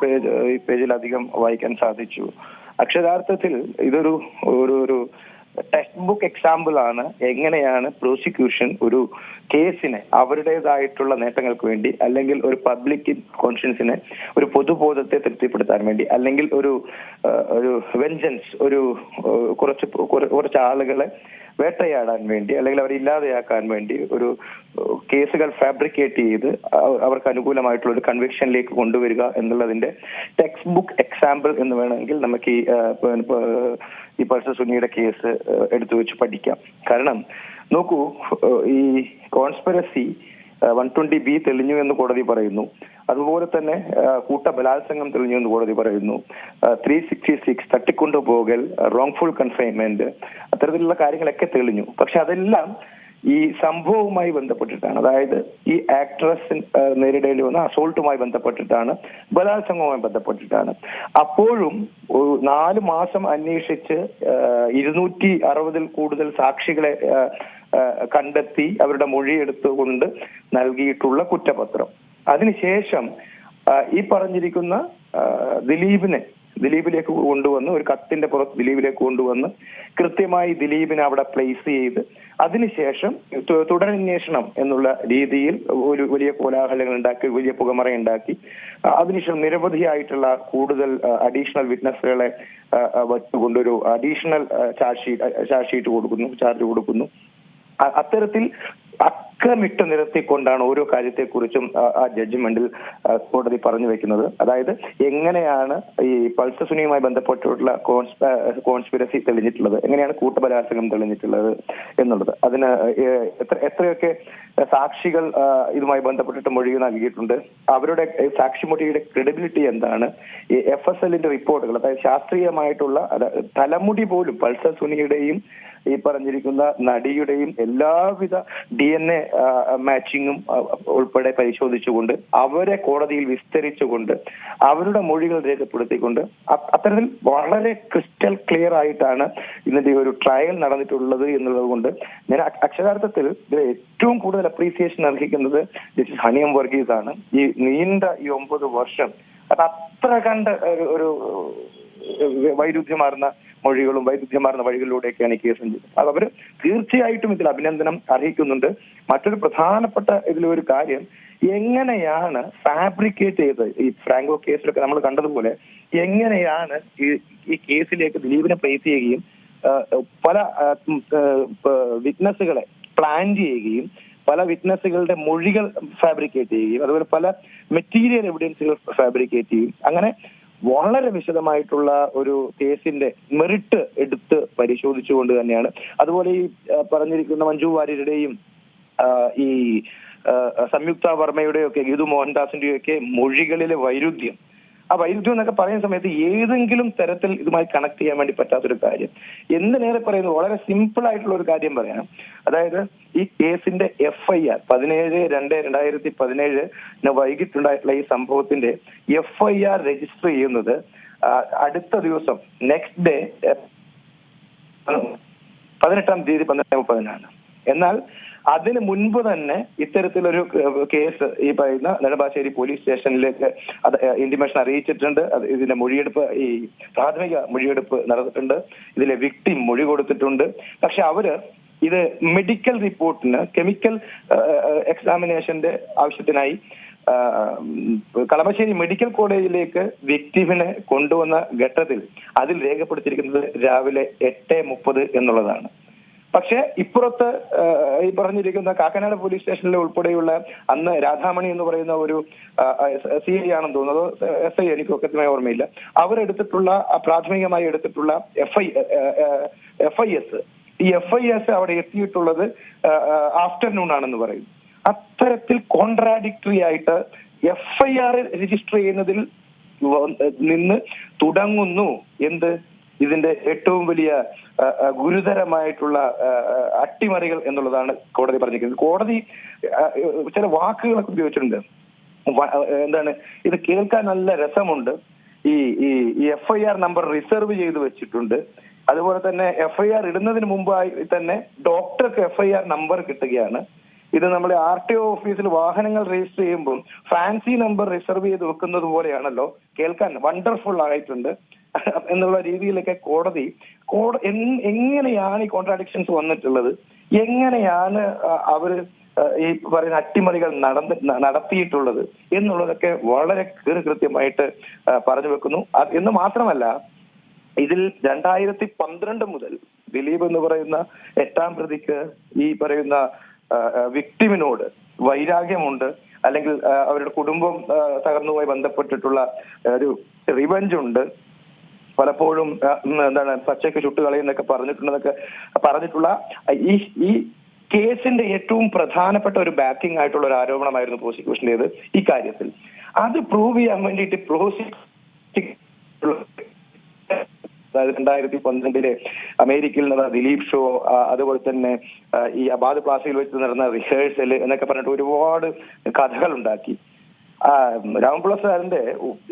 പേജ് ഈ പേജിലധികം വായിക്കാൻ സാധിച്ചു. അക്ഷരാർത്ഥത്തിൽ ഇതൊരു ഒരു ഒരു ടെക്സ്റ്റ് ബുക്ക് എക്സാമ്പിൾ ആണ് എങ്ങനെയാണ് പ്രോസിക്യൂഷൻ ഒരു കേസിനെ അവരുടേതായിട്ടുള്ള നേട്ടങ്ങൾക്ക് വേണ്ടി അല്ലെങ്കിൽ ഒരു പബ്ലിക് കോൺഷ്യൻസിനെ ഒരു പൊതുബോധത്തെ തൃപ്തിപ്പെടുത്താൻ വേണ്ടി അല്ലെങ്കിൽ ഒരു ഒരു വെഞ്ചൻസ് ഒരു കുറച്ച് കുറ- കുറച്ച് ആളുകളെ വേട്ടയാടാൻ വേണ്ടി അല്ലെങ്കിൽ അവരെ ഇല്ലാതെയാക്കാൻ വേണ്ടി ഒരു കേസുകൾ ഫാബ്രിക്കേറ്റ് ചെയ്ത് അവർക്ക് അനുകൂലമായിട്ടുള്ള ഒരു കൺവിക്ഷനിലേക്ക് കൊണ്ടുവരിക എന്നുള്ളതിന്റെ ടെക്സ്റ്റ് ബുക്ക് എക്സാമ്പിൾ എന്ന് വേണമെങ്കിൽ നമുക്ക് ഈ ഈ പൾസർ സുനിയുടെ കേസ് എടുത്തു വെച്ച് പഠിക്കാം. കാരണം നോക്കൂ ഈ കോൺസ്പെറസി വൺ ട്വന്റി ബി തെളിഞ്ഞു എന്ന് കോടതി പറയുന്നു. അതുപോലെ തന്നെ കൂട്ട ബലാത്സംഗം തെളിഞ്ഞു എന്ന് കോടതി പറയുന്നു. ത്രീ സിക്സ്റ്റി സിക്സ് തട്ടിക്കൊണ്ടുപോകൽ റോങ്ഫുൾ കൺഫൈൻമെന്റ് അത്തരത്തിലുള്ള കാര്യങ്ങളൊക്കെ തെളിഞ്ഞു. പക്ഷെ അതെല്ലാം ഈ സംഭവവുമായി ബന്ധപ്പെട്ടിട്ടാണ്. അതായത് ഈ ആക്ട്രസ് നേരിടേണ്ടി വന്ന അസോൾട്ടുമായി ബന്ധപ്പെട്ടിട്ടാണ് ബലാത്സംഗവുമായി ബന്ധപ്പെട്ടിട്ടാണ്. അപ്പോഴും ഒരു നാല് മാസം അന്വേഷിച്ച് ഇരുന്നൂറ്റി അറുപതിൽ കൂടുതൽ സാക്ഷികളെ കണ്ടെത്തി അവരുടെ മൊഴിയെടുത്തുകൊണ്ട് നൽകിയിട്ടുള്ള കുറ്റപത്രം. അതിനുശേഷം ഈ പറഞ്ഞിരിക്കുന്ന ദിലീപിനെ ദിലീപിലേക്ക് കൊണ്ടുവന്ന് ഒരു കത്തിന്റെ പുറത്ത് ദിലീപിലേക്ക് കൊണ്ടുവന്ന് കൃത്യമായി ദിലീപിനെ അവിടെ പ്ലേസ് ചെയ്ത് അതിനുശേഷം തുടരന്വേഷണം എന്നുള്ള രീതിയിൽ ഒരു വലിയ കോലാഹലങ്ങൾ ഉണ്ടാക്കി വലിയ പുകമറ ഉണ്ടാക്കി. അതിനുശേഷം നിരവധിയായിട്ടുള്ള കൂടുതൽ അഡീഷണൽ വിറ്റ്നസ്സുകളെ വച്ചുകൊണ്ടൊരു additional charge sheet charge sheet കൊടുക്കുന്നു ചാർജ് കൊടുക്കുന്നു. അത്തരത്തിൽ അക്കമിട്ട് നിരത്തിക്കൊണ്ടാണ് ഓരോ കാര്യത്തെക്കുറിച്ചും ആ- ജഡ്ജ്മെന്റിൽ കോടതി പറഞ്ഞു വെക്കുന്നത്. അതായത് എങ്ങനെയാണ് ഈ പൾസസുനിയുമായി ബന്ധപ്പെട്ടിട്ടുള്ള കോൺസ്പിരസി തെളിഞ്ഞിട്ടുള്ളത് എങ്ങനെയാണ് കൂട്ടബലാത്സംഗം തെളിഞ്ഞിട്ടുള്ളത് എന്നുള്ളത്. അതിന് എത്ര എത്രയൊക്കെ സാക്ഷികൾ ഇതുമായി ബന്ധപ്പെട്ടിട്ട് മൊഴി നൽകിയിട്ടുണ്ട് അവരുടെ സാക്ഷി സാക്ഷിമൊഴിയുടെ ക്രെഡിബിലിറ്റി എന്താണ് ഈ എഫ് എസ് എല്ലിന്റെ റിപ്പോർട്ടുകൾ അതായത് ശാസ്ത്രീയമായിട്ടുള്ള തലമുടി പോലും പൾസർ സുനിയുടെയും ഈ പറഞ്ഞിരിക്കുന്ന നടിയുടെയും എല്ലാവിധ ഡി എൻ എ മാച്ചിങ്ങും ഉൾപ്പെടെ പരിശോധിച്ചുകൊണ്ട് അവരെ കോടതിയിൽ വിസ്തരിച്ചുകൊണ്ട് അവരുടെ മൊഴികൾ രേഖപ്പെടുത്തിക്കൊണ്ട് അത്തരത്തിൽ വളരെ ക്രിസ്റ്റൽ ക്ലിയർ ആയിട്ടാണ് ഇതിന്റെ ഒരു ട്രയൽ നടന്നിട്ടുള്ളത് എന്നുള്ളത് കൊണ്ട് ഞാൻ അക്ഷരാർത്ഥത്തിൽ ഇതിൽ ഏറ്റവും കൂടുതൽ അപ്രീസിയേഷൻ അർഹിക്കുന്നത് ജസ്റ്റിസ് ഹണിയം വർഗീസ് ആണ്. ഈ നീണ്ട ഈ ഒമ്പത് വർഷം അത് അത്ര കണ്ട് ഒരു- വൈരുദ്ധ്യമാർന്ന മൊഴികളും വൈരുദ്ധ്യമാർന്ന വഴികളിലൂടെയൊക്കെയാണ് ഈ കേസ് ചെയ്തത് അത് അവർ തീർച്ചയായിട്ടും ഇതിൽ അഭിനന്ദനം അർഹിക്കുന്നുണ്ട്. മറ്റൊരു പ്രധാനപ്പെട്ട ഇതിലൊരു കാര്യം എങ്ങനെയാണ് ഫാബ്രിക്കേറ്റ് ചെയ്ത് ഈ ഫ്രാങ്കോ കേസിലൊക്കെ നമ്മൾ കണ്ടതുപോലെ എങ്ങനെയാണ് ഈ ഈ കേസിലേക്ക് ദിലീപിനെ പ്ലേസ് ചെയ്യുകയും പല വിറ്റ്നസ്സുകളെ പ്ലാൻ ചെയ്യുകയും പല വിറ്റ്നസ്സുകളുടെ മൊഴികൾ ഫാബ്രിക്കേറ്റ് ചെയ്യുകയും അതുപോലെ പല മെറ്റീരിയൽ എവിഡൻസുകൾ ഫാബ്രിക്കേറ്റ് ചെയ്യും അങ്ങനെ വളരെ വിശദമായിട്ടുള്ള ഒരു കേസിന്റെ മെറിറ്റ് എടുത്ത് പരിശോധിച്ചുകൊണ്ട് തന്നെയാണ്. അതുപോലെ ഈ പറഞ്ഞിരിക്കുന്ന മഞ്ജു വാര്യരുടെയും ഈ സംയുക്ത വർമ്മയുടെയും ഒക്കെ ഗീതു മോഹൻദാസിന്റെയും ഒക്കെ മൊഴികളിലെ വൈരുദ്ധ്യം ആ വൈരുദ്ധ്യം എന്നൊക്കെ പറയുന്ന സമയത്ത് ഏതെങ്കിലും തരത്തിൽ ഇതുമായി കണക്ട് ചെയ്യാൻ വേണ്ടി പറ്റാത്തൊരു കാര്യം. എന്തിനേറെ പറയുന്നത് വളരെ സിമ്പിൾ ആയിട്ടുള്ള ഒരു കാര്യം പറയാം. അതായത് ഈ കേസിന്റെ എഫ് ഐ ആർ പതിനേഴ് രണ്ട് രണ്ടായിരത്തി പതിനേഴ് വൈകിട്ടുണ്ടായിട്ടുള്ള ഈ സംഭവത്തിന്റെ എഫ് ഐ ആർ രജിസ്റ്റർ ചെയ്യുന്നത് അടുത്ത ദിവസം നെക്സ്റ്റ് ഡേ പതിനെട്ടാം തീയതി പന്ത്രണ്ട് മുപ്പതിനാണ്. എന്നാൽ അതിന് മുൻപ് തന്നെ ഇത്തരത്തിലൊരു കേസ് ഈ പറയുന്ന നെടുമ്പാശ്ശേരി പോലീസ് സ്റ്റേഷനിലേക്ക് അത് ഇന്റിമേഷൻ അറിയിച്ചിട്ടുണ്ട്. അത് ഇതിന്റെ മൊഴിയെടുപ്പ് ഈ പ്രാഥമിക മൊഴിയെടുപ്പ് നടന്നിട്ടുണ്ട്. ഇതിലെ വ്യക്തി മൊഴി കൊടുത്തിട്ടുണ്ട്. പക്ഷെ അവർ ഇത് മെഡിക്കൽ റിപ്പോർട്ടിന് കെമിക്കൽ എക്സാമിനേഷന്റെ ആവശ്യത്തിനായി കളമശ്ശേരി മെഡിക്കൽ കോളേജിലേക്ക് വ്യക്തിവിനെ കൊണ്ടുവന്ന ഘട്ടത്തിൽ അതിൽ രേഖപ്പെടുത്തിയിരിക്കുന്നത് രാവിലെ എട്ട് മുപ്പത് എന്നുള്ളതാണ്. പക്ഷേ ഇപ്പുറത്ത് ഈ പറഞ്ഞിരിക്കുന്ന കാക്കനാട് പോലീസ് സ്റ്റേഷനിലെ ഉൾപ്പെടെയുള്ള അന്ന് രാധാമണി എന്ന് പറയുന്ന ഒരു സി ഐ ആണെന്ന് തോന്നുന്നത് എസ് ഐ എനിക്ക് കൃത്യമായി ഓർമ്മയില്ല. അവരെടുത്തിട്ടുള്ള പ്രാഥമികമായി എടുത്തിട്ടുള്ള F I F I S ഈ എഫ് ഐ എസ് അവിടെ എത്തിയിട്ടുള്ളത് ആഫ്റ്റർനൂൺ ആണെന്ന് പറയും. അത്തരത്തിൽ കോൺട്രാഡിക്ടറി ആയിട്ട് എഫ് ഐ ആർ രജിസ്റ്റർ ചെയ്യുന്നതിൽ നിന്ന് തുടങ്ങുന്നു. എന്ത്? ഇതിന്റെ ഏറ്റവും വലിയ ഗുരുതരമായിട്ടുള്ള അട്ടിമറികൾ എന്നുള്ളതാണ് കോടതി പറഞ്ഞിരിക്കുന്നത്. കോടതി ചില വാക്കുകളൊക്കെ ഉപയോഗിച്ചിട്ടുണ്ട്. എന്താണ് ഇത് കേൾക്കാൻ നല്ല രസമുണ്ട്. ഈ ഈ F I R number reserve ചെയ്ത് വെച്ചിട്ടുണ്ട്. അതുപോലെ തന്നെ എഫ് ഐ ആർ ഇടുന്നതിന് മുമ്പായി തന്നെ ഡോക്ടർക്ക് എഫ് ഐ ആർ നമ്പർ കിട്ടുകയാണ്. ഇത് നമ്മൾ ആർ ടി ഒ ഓഫീസിൽ വാഹനങ്ങൾ രജിസ്റ്റർ ചെയ്യുമ്പോൾ ഫാൻസി നമ്പർ റിസർവ് ചെയ്ത് വെക്കുന്നത് പോലെയാണല്ലോ. കേൾക്കാൻ വണ്ടർഫുൾ ആയിട്ടുണ്ട്. എന്നുള്ള രീതിയിലൊക്കെ കോടതി കോട എങ്ങനെയാണ് ഈ കോൺട്രാഡിക്ഷൻസ് വന്നിട്ടുള്ളത്? എങ്ങനെയാണ് അവർ ഈ പറയുന്ന അട്ടിമറികൾ നടന്ന് നടത്തിയിട്ടുള്ളത് എന്നുള്ളതൊക്കെ വളരെ കൃത്യമായിട്ട് പറഞ്ഞു വെക്കുന്നു. എന്ന് മാത്രമല്ല ഇതിൽ രണ്ടായിരത്തി പന്ത്രണ്ട് മുതൽ ദിലീപ് എന്ന് പറയുന്ന എട്ടാം പ്രതിക്ക് ഈ പറയുന്ന വിക്ടിമിനോട് വൈരാഗ്യമുണ്ട്. അല്ലെങ്കിൽ അവരുടെ കുടുംബം തകർന്നുമായി ബന്ധപ്പെട്ടിട്ടുള്ള ഒരു റിവഞ്ച് ഉണ്ട്. പലപ്പോഴും എന്താണ് പച്ചയ്ക്ക് ചുട്ടുകളയെന്നൊക്കെ പറഞ്ഞിട്ടുണ്ടെന്നൊക്കെ പറഞ്ഞിട്ടുള്ള ഈ ഈ കേസിന്റെ ഏറ്റവും പ്രധാനപ്പെട്ട ഒരു ബാക്കിംഗ് ആയിട്ടുള്ള ഒരു ആരോപണമായിരുന്നു പ്രോസിക്യൂഷന്റേത് ഈ കാര്യത്തിൽ. അത് പ്രൂവ് ചെയ്യാൻ വേണ്ടിയിട്ട് പ്രോസിക്യൂഷൻ അതായത് രണ്ടായിരത്തി പന്ത്രണ്ടിലെ അമേരിക്കയിൽ നടന്ന ദിലീപ് ഷോ അതുപോലെ തന്നെ ഈ അബാദ് പ്ലാസയിൽ വെച്ച് നടന്ന റിഹേഴ്സൽ എന്നൊക്കെ പറഞ്ഞിട്ട് ഒരുപാട് കഥകൾ ഉണ്ടാക്കി. രാമപിള്ള സാറിന്റെ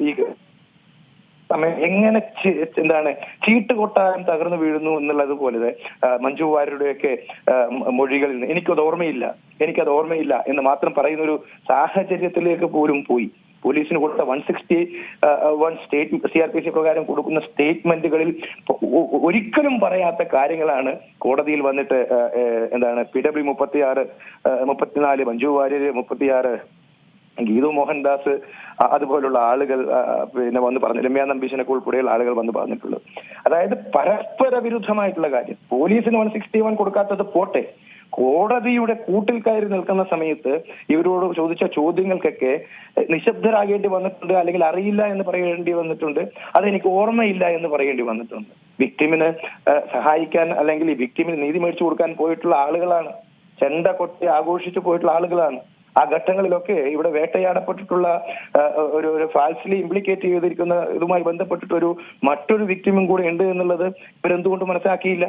ഈ സമയം എങ്ങനെ എന്താണ് ചീട്ട് കൊട്ടാരം തകർന്നു വീഴുന്നു എന്നുള്ളത് പോലെ മഞ്ജു വാര്യരുടെയൊക്കെ മൊഴികളിൽ നിന്ന് എനിക്കത് ഓർമ്മയില്ല. എനിക്കത് ഓർമ്മയില്ല എന്ന് മാത്രം പറയുന്ന ഒരു സാഹചര്യത്തിലേക്ക് പോലും പോയി. പോലീസിന് കൊടുത്ത one sixty one state C R P C പ്രകാരം കൊടുക്കുന്ന സ്റ്റേറ്റ്മെന്റുകളിൽ ഒരിക്കലും പറയാത്ത കാര്യങ്ങളാണ് കോടതിയിൽ വന്നിട്ട് എന്താണ് പി ഡബ്ല്യു മുപ്പത്തിയാറ് മുപ്പത്തിനാല് മഞ്ജു വാര്യര് മുപ്പത്തിയാറ് ഗീതു മോഹൻദാസ് അതുപോലുള്ള ആളുകൾ പിന്നെ വന്ന് പറഞ്ഞു രമ്യ നമ്പീശനൊക്കെ ഉൾപ്പെടെയുള്ള ആളുകൾ വന്ന് പറഞ്ഞിട്ടുള്ളത്. അതായത് പരസ്പര വിരുദ്ധമായിട്ടുള്ള കാര്യം. പോലീസിന് വൺ സിക്സ്റ്റി വൺ കൊടുക്കാത്തത് പോട്ടെ. കോടതിയുടെ കൂട്ടിൽ കയറി നിൽക്കുന്ന സമയത്ത് ഇവരോട് ചോദിച്ച ചോദ്യങ്ങൾക്കൊക്കെ നിശബ്ദരാകേണ്ടി വന്നിട്ടുണ്ട് അല്ലെങ്കിൽ അറിയില്ല എന്ന് പറയേണ്ടി വന്നിട്ടുണ്ട്. അതെനിക്ക് ഓർമ്മയില്ല എന്ന് പറയേണ്ടി വന്നിട്ടുണ്ട്. വിക്ടിമിന് സഹായിക്കാൻ അല്ലെങ്കിൽ ഈ വിക്ടിമിന് നീതി മേടിച്ചു കൊടുക്കാൻ പോയിട്ടുള്ള ആളുകളാണ്. ചെണ്ട കൊട്ടി ആഘോഷിച്ചു പോയിട്ടുള്ള ആളുകളാണ്. ആ ഘട്ടങ്ങളിലൊക്കെ ഇവിടെ വേട്ടയാടപ്പെട്ടിട്ടുള്ള ഒരു ഒരു ഫാൾസ്ലി ഇംപ്ലിക്കേറ്റ് ചെയ്തിരിക്കുന്ന ഇതുമായി ബന്ധപ്പെട്ടിട്ട് ഒരു മറ്റൊരു വിക്ടിമും കൂടെ ഉണ്ട് എന്നുള്ളത് ഇവരെന്തുകൊണ്ട് മനസ്സിലാക്കിയില്ല?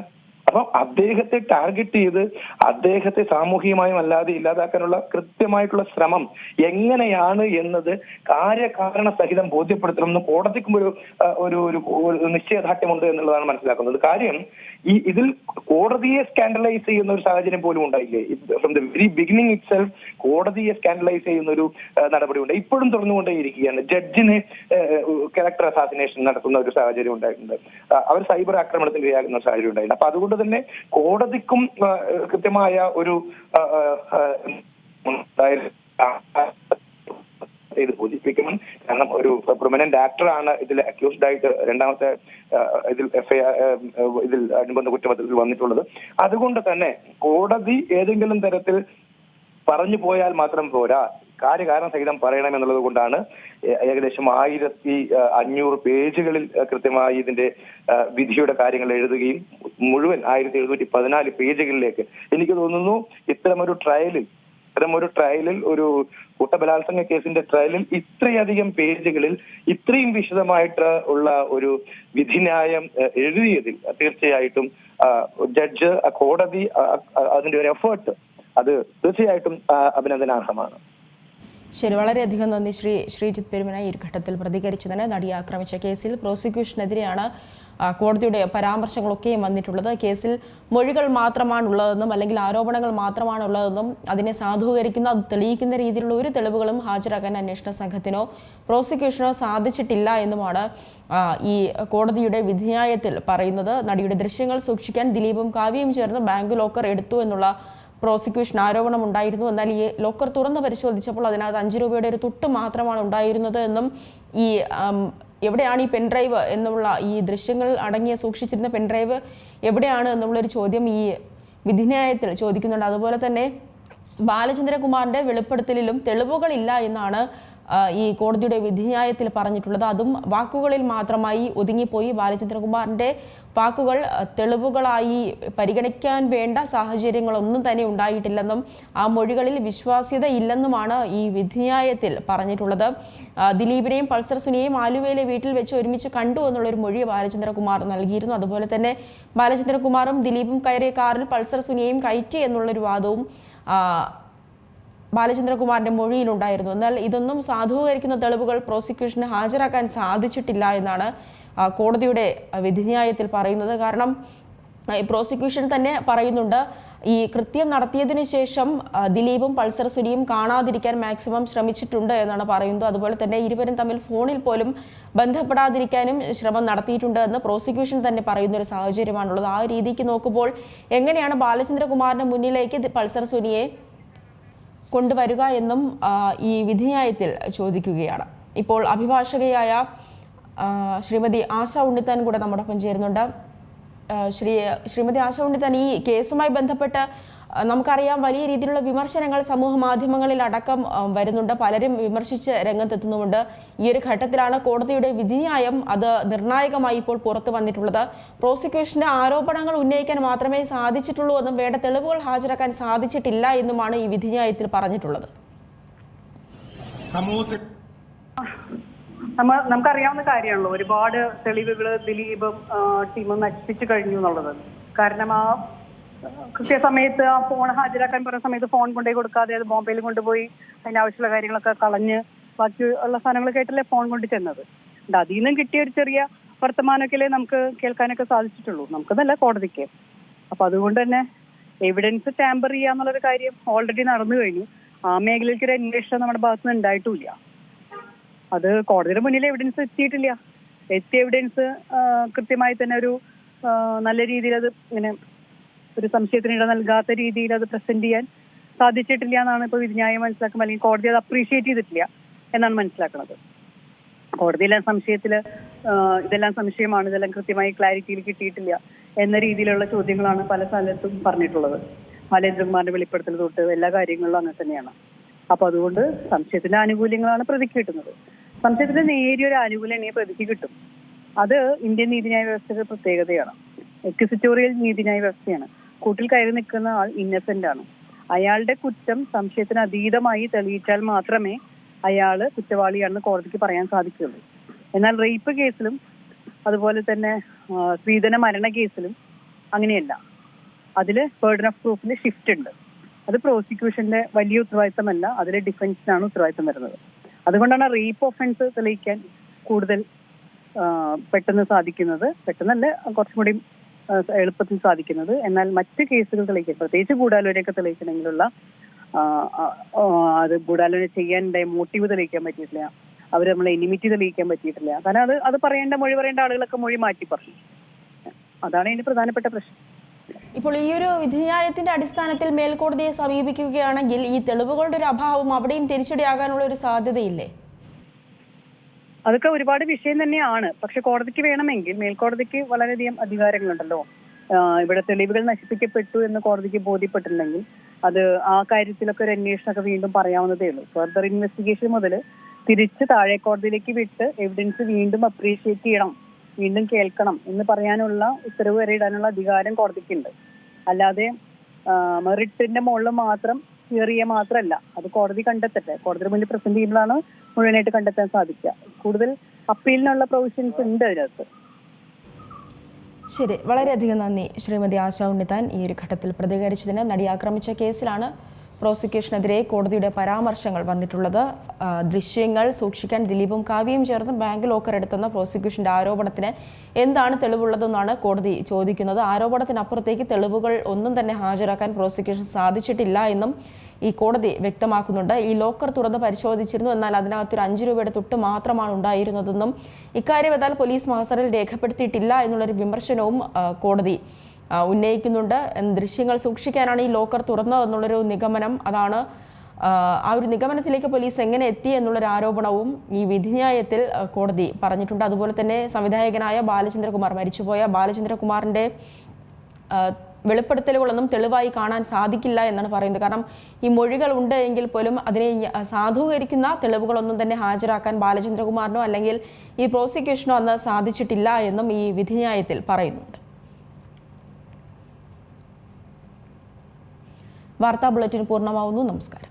അപ്പൊ അദ്ദേഹത്തെ ടാർഗറ്റ് ചെയ്ത് അദ്ദേഹത്തെ സാമൂഹികമായും അല്ലാതെ ഇല്ലാതാക്കാനുള്ള കൃത്യമായിട്ടുള്ള ശ്രമം എങ്ങനെയാണ് എന്നത് കാര്യകാരണ സഹിതം ബോധ്യപ്പെടുത്തണം എന്ന് കോടതിക്കും ഒരു ഒരു നിശ്ചയദാർഢ്യമുണ്ട് എന്നുള്ളതാണ് മനസ്സിലാക്കുന്നത്. കാര്യം ഈ ഇതിൽ കോടതിയെ സ്കാൻഡലൈസ് ചെയ്യുന്ന ഒരു സാഹചര്യം പോലും ഉണ്ടായില്ലേ? From the very beginning itself കോടതിയെ സ്കാൻഡലൈസ് ചെയ്യുന്ന ഒരു നടപടി ഉണ്ട്. ഇപ്പോഴും തുറന്നുകൊണ്ടേയിരിക്കുകയാണ് ജഡ്ജിന് ക്യാരക്ടർ അസാസിനേഷൻ നടത്തുന്ന ഒരു സാഹചര്യം ഉണ്ടായിട്ടുണ്ട്. അവർ സൈബർ ആക്രമണത്തിന് ഇരയാകുന്ന സാഹചര്യം ഉണ്ടായിട്ടുണ്ട്. അപ്പൊ അതുകൊണ്ട് തന്നെ കോടതിക്കും കൃത്യമായ ഒരു. ആ, സൂചിപ്പിക്കണം കാരണം ഒരു പെർമനന്റ് ആക്ടറാണ് ഇതിൽ അക്യൂസ്ഡ് ആയിട്ട് രണ്ടാമത്തെ ഇതിൽ എഫ്ഐആർ ഇതിൽ അനുബന്ധ കുറ്റപത്രത്തിൽ വന്നിട്ടുള്ളത്. അതുകൊണ്ട് തന്നെ കോടതി ഏതെങ്കിലും തരത്തിൽ പറഞ്ഞു പോയാൽ മാത്രം പോരാ. കാര്യകാരണം സഹിതം പറയണം എന്നുള്ളത് കൊണ്ടാണ് ഏകദേശം ആയിരത്തി അഞ്ഞൂറ് പേജുകളിൽ കൃത്യമായി ഇതിന്റെ വിധിയുടെ കാര്യങ്ങൾ എഴുതുകയും മുഴുവൻ ആയിരത്തി എഴുന്നൂറ്റി പതിനാല് പേജുകളിലേക്ക്. എനിക്ക് തോന്നുന്നു ഇത്തരമൊരു ട്രയലിൽ ഇത്തരം ഒരു ട്രയലിൽ ഒരു കൂട്ടബലാത്സംഗ കേസിന്റെ ട്രയലിൽ ഇത്രയധികം പേജുകളിൽ ഇത്രയും വിശദമായിട്ട് ഉള്ള ഒരു വിധിന്യായം എഴുതിയതിൽ തീർച്ചയായിട്ടും ജഡ്ജ് കോടതി അതിന്റെ ഒരു എഫേർട്ട് അത് തീർച്ചയായിട്ടും അഭിനന്ദനാർഹമാണ്. ശരി വളരെയധികം നന്ദി ശ്രീ ശ്രീജിത് പെരുമന ഈ ഘട്ടത്തിൽ പ്രതികരിച്ചതിന് നടിയെ ആക്രമിച്ച കേസിൽ പ്രോസിക്യൂഷനെതിരെയാണ് കോടതിയുടെ പരാമർശങ്ങളൊക്കെയും വന്നിട്ടുള്ളത്. കേസിൽ മൊഴികൾ മാത്രമാണുള്ളതെന്നും അല്ലെങ്കിൽ ആരോപണങ്ങൾ മാത്രമാണുള്ളതെന്നും അതിനെ സാധൂകരിക്കുന്ന അത് തെളിയിക്കുന്ന രീതിയിലുള്ള ഒരു തെളിവുകളും ഹാജരാക്കാൻ അന്വേഷണ സംഘത്തിനോ പ്രോസിക്യൂഷനോ സാധിച്ചിട്ടില്ല എന്നുമാണ് ഈ കോടതിയുടെ വിധിന്യായത്തിൽ പറയുന്നത്. നടിയുടെ ദൃശ്യങ്ങൾ സൂക്ഷിക്കാൻ ദിലീപും കാവ്യയും ചേർന്ന് ബാങ്ക് ലോക്കർ എടുത്തു എന്നുള്ള പ്രോസിക്യൂഷൻ ആരോപണം ഉണ്ടായിരുന്നു. എന്നാൽ ഈ ലോക്കർ തുറന്ന് പരിശോധിച്ചപ്പോൾ അതിനകത്ത് അഞ്ച് രൂപയുടെ ഒരു തുട്ട് മാത്രമാണ് ഉണ്ടായിരുന്നത് എന്നും ഈ എവിടെയാണ് ഈ പെൻഡ്രൈവ് എന്നുള്ള ഈ ദൃശ്യങ്ങൾ അടങ്ങിയ സൂക്ഷിച്ചിരുന്ന പെൻഡ്രൈവ് എവിടെയാണ് എന്നുള്ളൊരു ചോദ്യം ഈ വിധിന്യായത്തിൽ ചോദിക്കുന്നുണ്ട്. അതുപോലെ തന്നെ ബാലചന്ദ്രകുമാറിന്റെ വെളിപ്പെടുത്തലിലും തെളിവുകളില്ല എന്നാണ് ഈ കോടതിയുടെ വിധിന്യായത്തിൽ പറഞ്ഞിട്ടുള്ളത്. അതും വാക്കുകളിൽ മാത്രമായി ഒതുങ്ങിപ്പോയി ബാലചന്ദ്രകുമാറിന്റെ വാക്കുകൾ തെളിവുകളായി പരിഗണിക്കാൻ വേണ്ട സാഹചര്യങ്ങളൊന്നും തന്നെ ഉണ്ടായിട്ടില്ലെന്നും ആ മൊഴികളിൽ വിശ്വാസ്യത ഇല്ലെന്നുമാണ് ഈ വിധിന്യായത്തിൽ പറഞ്ഞിട്ടുള്ളത്. ദിലീപിനെയും പൾസർ സുനിയെയും ആലുവയിലെ വീട്ടിൽ വെച്ച് ഒരുമിച്ച് കണ്ടു എന്നുള്ളൊരു മൊഴി ബാലചന്ദ്രകുമാർ നൽകിയിരുന്നു. അതുപോലെ തന്നെ ബാലചന്ദ്രകുമാറും ദിലീപും കയറിയ കാറിൽ പൾസർ സുനിയെയും കയറ്റി എന്നുള്ളൊരു വാദവും ബാലചന്ദ്രകുമാറിന്റെ മൊഴിയിലുണ്ടായിരുന്നു. എന്നാൽ ഇതൊന്നും സാധൂകരിക്കുന്ന തെളിവുകൾ പ്രോസിക്യൂഷന് ഹാജരാക്കാൻ സാധിച്ചിട്ടില്ല എന്നാണ് കോടതിയുടെ വിധിന്യായത്തിൽ പറയുന്നത്. കാരണം പ്രോസിക്യൂഷൻ തന്നെ പറയുന്നുണ്ട് ഈ കൃത്യം നടത്തിയതിനു ശേഷം ദിലീപും പൾസർ സുനിയും കാണാതിരിക്കാൻ മാക്സിമം ശ്രമിച്ചിട്ടുണ്ട് എന്നാണ് പറയുന്നത്. അതുപോലെ തന്നെ ഇരുവരും തമ്മിൽ ഫോണിൽ പോലും ബന്ധപ്പെടാതിരിക്കാനും ശ്രമം നടത്തിയിട്ടുണ്ട് എന്ന് പ്രോസിക്യൂഷൻ തന്നെ പറയുന്ന ഒരു സാഹചര്യമാണുള്ളത്. ആ രീതിക്ക് നോക്കുമ്പോൾ എങ്ങനെയാണ് ബാലചന്ദ്രകുമാറിന്റെ മുന്നിലേക്ക് പൾസർ സുനിയെ കൊണ്ടുവരിക എന്നും ഈ വിധിന്യായത്തിൽ ചോദിക്കുകയാണ്. ഇപ്പോൾ അഭിഭാഷകയായ ശ്രീമതി ആശ ഉണ്ണിത്താൻ കൂടെ നമ്മോടൊപ്പം ചേരുന്നുണ്ട്. ശ്രീ ശ്രീമതി ആശ ഉണ്ണിത്താൻ ഈ കേസുമായി ബന്ധപ്പെട്ട് നമുക്കറിയാം വലിയ രീതിയിലുള്ള വിമർശനങ്ങൾ സമൂഹ മാധ്യമങ്ങളിൽ അടക്കം വരുന്നുണ്ട്. പലരും വിമർശിച്ച് രംഗത്തെത്തുന്നുമുണ്ട്. ഈ ഒരു ഘട്ടത്തിലാണ് കോടതിയുടെ വിധിന്യായം അത് നിർണായകമായി ഇപ്പോൾ പുറത്തു വന്നിട്ടുള്ളത്. പ്രോസിക്യൂഷന്റെ ആരോപണങ്ങൾ ഉന്നയിക്കാൻ മാത്രമേ സാധിച്ചിട്ടുള്ളൂ എന്നും വേണ്ട തെളിവുകൾ ഹാജരാക്കാൻ സാധിച്ചിട്ടില്ല എന്നുമാണ് ഈ വിധിന്യായത്തിൽ പറഞ്ഞിട്ടുള്ളത്. സമൂഹത്തിൽ നമ്മ നമുക്കറിയാവുന്ന കാര്യമാണല്ലോ. ഒരുപാട് തെളിവുകൾ ദിലീപും ടീമും നശിപ്പിച്ചു കഴിഞ്ഞു എന്നുള്ളത്. കാരണം ആ കൃത്യസമയത്ത് ആ ഫോൺ ഹാജരാക്കാൻ പറയുന്ന സമയത്ത് ഫോൺ കൊണ്ടുപോയി കൊടുക്കാതെ അത് ബോംബെയിൽ കൊണ്ടുപോയി അതിനാവശ്യമുള്ള കാര്യങ്ങളൊക്കെ കളഞ്ഞ് ബാക്കി ഉള്ള സാധനങ്ങളൊക്കെ ആയിട്ടല്ലേ ഫോൺ കൊണ്ട് ചെന്നത്. അതിൽ നിന്നും കിട്ടിയ ഒരു ചെറിയ വർത്തമാനമൊക്കെ നമുക്ക് കേൾക്കാനൊക്കെ സാധിച്ചിട്ടുള്ളൂ. നമുക്കതല്ല കോടതിക്ക്. അപ്പൊ അതുകൊണ്ട് തന്നെ എവിഡൻസ് ടാമ്പർ ചെയ്യാന്നുള്ളൊരു കാര്യം ഓൾറെഡി നടന്നു കഴിഞ്ഞു. ആ മേഖലയ്ക്ക് ഒരു അന്വേഷണം നമ്മുടെ ഭാഗത്തുനിന്ന് ഉണ്ടായിട്ടുമില്ല അത് കോടതിയുടെ മുന്നിൽ എവിഡൻസ് എത്തിയിട്ടില്ല. എത്തിയ എവിഡൻസ് കൃത്യമായി തന്നെ ഒരു നല്ല രീതിയിൽ അത് ഇങ്ങനെ ഒരു സംശയത്തിന് ഇട നൽകാത്ത രീതിയിൽ അത് പ്രസന്റ് ചെയ്യാൻ സാധിച്ചിട്ടില്ല എന്നാണ് ഇപ്പൊ വിധിന്യായം മനസ്സിലാക്കുന്നത് അല്ലെങ്കിൽ കോടതി അത് അപ്രീഷിയേറ്റ് ചെയ്തിട്ടില്ല എന്നാണ് മനസ്സിലാക്കുന്നത്. കോടതിയിലെ സംശയത്തിൽ ഇതെല്ലാം സംശയമാണ് ഇതെല്ലാം കൃത്യമായി ക്ലാരിറ്റിയിൽ കിട്ടിയിട്ടില്ല എന്ന രീതിയിലുള്ള ചോദ്യങ്ങളാണ് പല സ്ഥലത്തും പറഞ്ഞിട്ടുള്ളത്. മലേന്ദ്രകുമാറിന്റെ വെളിപ്പെടുത്തൽ തൊട്ട് എല്ലാ കാര്യങ്ങളിലും അങ്ങനെ തന്നെയാണ്. അപ്പൊ അതുകൊണ്ട് സംശയത്തിന്റെ ആനുകൂല്യങ്ങളാണ് പ്രതിക്ക് കിട്ടുന്നത്. സംശയത്തിന്റെ നേരിയൊരു ആനുകൂല്യം ഇനി പ്രതിക്ക് കിട്ടും. അത് ഇന്ത്യൻ നീതിന്യായ വ്യവസ്ഥയുടെ പ്രത്യേകതയാണ്. എക്സിറ്റോറിയൽ നീതിന്യായ വ്യവസ്ഥയാണ്. കൂട്ടിൽ കയറി നിൽക്കുന്ന ആൾ ഇന്നസെന്റ് ആണ്. അയാളുടെ കുറ്റം സംശയത്തിന് അതീതമായി തെളിയിച്ചാൽ മാത്രമേ അയാൾ കുറ്റവാളിയാണെന്ന് കോടതിക്ക് പറയാൻ സാധിക്കുകയുള്ളൂ. എന്നാൽ റേപ്പ് കേസിലും അതുപോലെ തന്നെ സ്ത്രീധന മരണ കേസിലും അങ്ങനെയല്ല. അതിൽ ബേർഡൻ ഓഫ് പ്രൂഫിന്റെ ഷിഫ്റ്റ് ഉണ്ട്. അത് പ്രോസിക്യൂഷന്റെ വലിയ ഉത്തരവാദിത്തമല്ല. അതിലെ ഡിഫൻസിനാണ് ഉത്തരവാദിത്തം വരുന്നത്. അതുകൊണ്ടാണ് റേപ്പ് ഒഫൻസ് തെളിയിക്കാൻ കൂടുതൽ പെട്ടെന്ന് സാധിക്കുന്നത്. പെട്ടെന്നല്ല കുറച്ചും കൂടി എളുപ്പത്തിൽ സാധിക്കുന്നത്. എന്നാൽ മറ്റ് കേസുകൾ തെളിയിക്കാൻ പ്രത്യേകിച്ച് ഗൂഢാലോചനയൊക്കെ തെളിയിക്കണമെങ്കിലുള്ള അത് ഗൂഢാലോചന ചെയ്യാനുണ്ടായ മോട്ടീവ് തെളിയിക്കാൻ പറ്റിയിട്ടില്ല. അവർ നമ്മളെ എനിമിറ്റി തെളിയിക്കാൻ പറ്റിയിട്ടില്ല. കാരണം അത് അത് പറയേണ്ട മൊഴി പറയേണ്ട ആളുകളൊക്കെ മൊഴി മാറ്റി പറഞ്ഞു അതാണ് ഇതിന്റെ പ്രധാനപ്പെട്ട പ്രശ്നം. ഇപ്പോൾ ഈ ഒരു വിധിന്യായത്തിന്റെ അടിസ്ഥാനത്തിൽ മേൽക്കോടതിയെ സമീപിക്കുകയാണെങ്കിൽ ഈ തെളിവുകളുടെ ഒരു അഭാവം അവിടെയും തിരിച്ചടിയാകാനുള്ള ഒരു സാധ്യതയില്ലേ? അതൊക്കെ ഒരുപാട് വിഷയം തന്നെയാണ്. പക്ഷെ കോടതിക്ക് വേണമെങ്കിൽ മേൽക്കോടതിക്ക് വളരെയധികം അധികാരങ്ങളുണ്ടല്ലോ. ഇവിടെ തെളിവുകൾ നശിപ്പിക്കപ്പെട്ടു എന്ന് കോടതിക്ക് ബോധ്യപ്പെട്ടിട്ടുണ്ടെങ്കിൽ അത് ആ കാര്യത്തിലൊക്കെ ഒരു അന്വേഷണമൊക്കെ വീണ്ടും പറയാവുന്നതേ ഉള്ളൂ. ഫർദർ ഇൻവെസ്റ്റിഗേഷൻ മുതൽ തിരിച്ച് താഴെ കോടതിയിലേക്ക് വിട്ട് എവിഡൻസ് വീണ്ടും അപ്രീഷിയേറ്റ് ചെയ്യണം. വീണ്ടും കേൾക്കണം എന്ന് പറയാനുള്ള ഉത്തരവ് വരെ ഇടാനുള്ള അധികാരം കോടതിക്കുണ്ട്. അല്ലാതെ മെറിറ്റിന്റെ മുകളിൽ മാത്രം തിയറിയെ മാത്രമല്ല അത് കോടതി കണ്ടെത്തട്ടെ. കോടതി മുന്നിൽ പ്രസന്റ് ചെയ്യുമ്പോഴാണ് മുഴുവനായിട്ട് കണ്ടെത്താൻ സാധിക്കുക. കൂടുതൽ അപ്പീലിനുള്ള പ്രൊവിഷൻസ് ഉണ്ട് അതിനകത്ത്. ശരി വളരെയധികം നന്ദി ശ്രീമതി ആശാ ഉണ്ണിത്താൻ ഈ ഒരു ഘട്ടത്തിൽ പ്രതികരിച്ചതിന്. നടി ആക്രമിച്ച കേസിലാണ് പ്രോസിക്യൂഷനെതിരെ കോടതിയുടെ പരാമർശങ്ങൾ വന്നിട്ടുള്ളത്. ദൃശ്യങ്ങൾ സൂക്ഷിക്കാൻ ദിലീപും കാവ്യയും ചേർന്ന് ബാങ്ക് ലോക്കർ എടുത്തെന്ന പ്രോസിക്യൂഷന്റെ ആരോപണത്തിന് എന്താണ് തെളിവുള്ളതെന്നാണ് കോടതി ചോദിക്കുന്നത്. ആരോപണത്തിനപ്പുറത്തേക്ക് തെളിവുകൾ ഒന്നും തന്നെ ഹാജരാക്കാൻ പ്രോസിക്യൂഷൻ സാധിച്ചിട്ടില്ല എന്നും ഈ കോടതി വ്യക്തമാക്കുന്നുണ്ട്. ഈ ലോക്കർ തുറന്ന് പരിശോധിച്ചിരുന്നു. എന്നാൽ അതിനകത്തൊരു അഞ്ച് രൂപയുടെ തൊട്ട് മാത്രമാണ് ഉണ്ടായിരുന്നതെന്നും ഇക്കാര്യം എന്നാൽ പോലീസ് മഹസറിൽ രേഖപ്പെടുത്തിയിട്ടില്ല എന്നുള്ളൊരു വിമർശനവും കോടതി ഉന്നയിക്കുന്നുണ്ട്. ദൃശ്യങ്ങൾ സൂക്ഷിക്കാനാണ് ഈ ലോക്കർ തുറന്നത് എന്നുള്ളൊരു നിഗമനം അതാണ്. ആ, ഒരു നിഗമനത്തിലേക്ക് പോലീസ് എങ്ങനെ എത്തി എന്നുള്ളൊരു ആരോപണവും ഈ വിധിന്യായത്തിൽ കോടതി പറഞ്ഞിട്ടുണ്ട്. അതുപോലെ തന്നെ സംവിധായകനായ ബാലചന്ദ്രകുമാർ മരിച്ചുപോയ ബാലചന്ദ്രകുമാറിന്റെ വെളിപ്പെടുത്തലുകളൊന്നും തെളിവായി കാണാൻ സാധിക്കില്ല എന്നാണ് പറയുന്നത്. കാരണം ഈ മൊഴികൾ ഉണ്ട് എങ്കിൽ പോലും അതിനെ സാധൂകരിക്കുന്ന തെളിവുകളൊന്നും തന്നെ ഹാജരാക്കാൻ ബാലചന്ദ്രകുമാറിനോ അല്ലെങ്കിൽ ഈ പ്രോസിക്യൂഷനോ അന്ന് സാധിച്ചിട്ടില്ല എന്നും ഈ വിധിന്യായത്തിൽ പറയുന്നുണ്ട്. വാർത്താ ബുള്ളറ്റിൻ പൂർണമാവുന്നു. നമസ്കാരം.